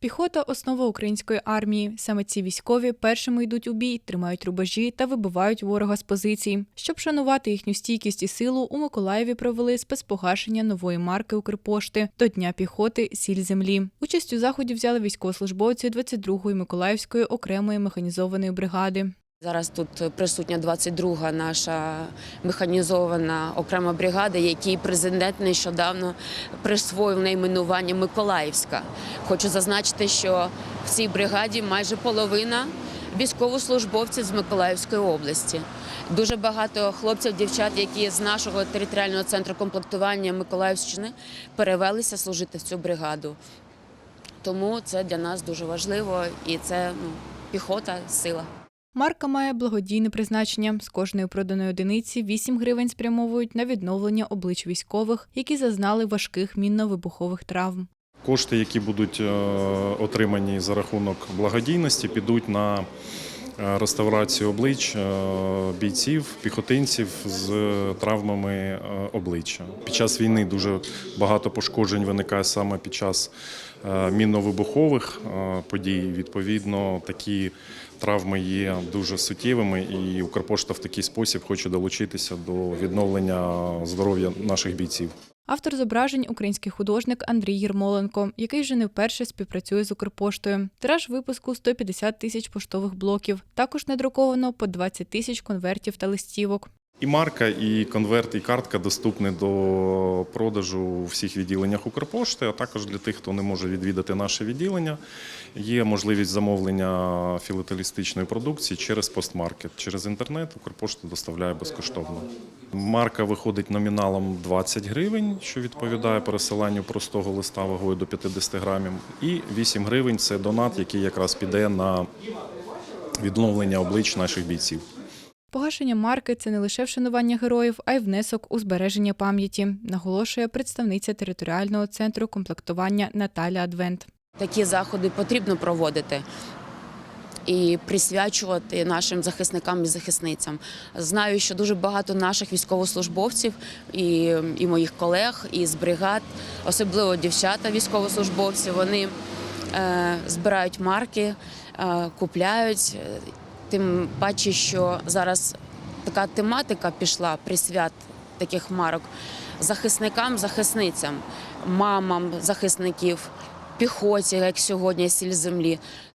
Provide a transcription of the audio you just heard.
Піхота основа української армії. Саме ці військові першими йдуть у бій, тримають рубежі та вибивають ворога з позицій. Щоб шанувати їхню стійкість і силу, у Миколаєві провели спецпогашення нової марки Укрпошти до Дня піхоти Сіль землі. Участь у заході взяли військовослужбовці 22-ї Миколаївської окремої механізованої бригади. Зараз тут присутня 22-га наша механізована окрема бригада, якій президент нещодавно присвоїв найменування Миколаївська. Хочу зазначити, що в цій бригаді майже половина військовослужбовців з Миколаївської області. Дуже багато хлопців, дівчат, які з нашого територіального центру комплектування Миколаївщини перевелися служити в цю бригаду. Тому це для нас дуже важливо і це ну, піхота, сила. Марка має благодійне призначення. З кожної проданої одиниці 8 гривень спрямовують на відновлення облич військових, які зазнали важких мінно-вибухових травм. Кошти, які будуть е, отримані за рахунок благодійності, підуть на реставрацію облич е, бійців, піхотинців з травмами е, обличчя. Під час війни дуже багато пошкоджень виникає саме під час е, мінно-вибухових е, подій. Відповідно, такі травми є дуже суттєвими, і Укрпошта в такий спосіб хоче долучитися до відновлення здоров'я наших бійців. Автор зображень український художник Андрій Єрмоленко, який вже не вперше співпрацює з Укрпоштою. Тираж випуску 150 тисяч поштових блоків. Також надруковано по 20 тисяч конвертів та листівок. І марка, і конверт, і картка доступні до продажу у всіх відділеннях Укрпошти, а також для тих, хто не може відвідати наше відділення. Є можливість замовлення філателістичної продукції через постмаркет. Через інтернет Укрпошта доставляє безкоштовно. Марка виходить номіналом 20 гривень, що відповідає пересиланню простого листа вагою до 50 грамів. І 8 гривень це донат, який якраз піде на відновлення облич наших бійців. Погашення марки це не лише вшанування героїв, а й внесок у збереження пам'яті, наголошує представниця територіального центру комплектування Наталя Адвент. Такі заходи потрібно проводити. І присвячувати нашим захисникам і захисницям. Знаю, що дуже багато наших військовослужбовців і, і моїх колег із бригад, особливо дівчата військовослужбовці, вони е, збирають марки, е, купляють. Тим паче, що зараз така тематика пішла присвят таких марок захисникам, захисницям, мамам захисників, піхоті, як сьогодні сіль землі.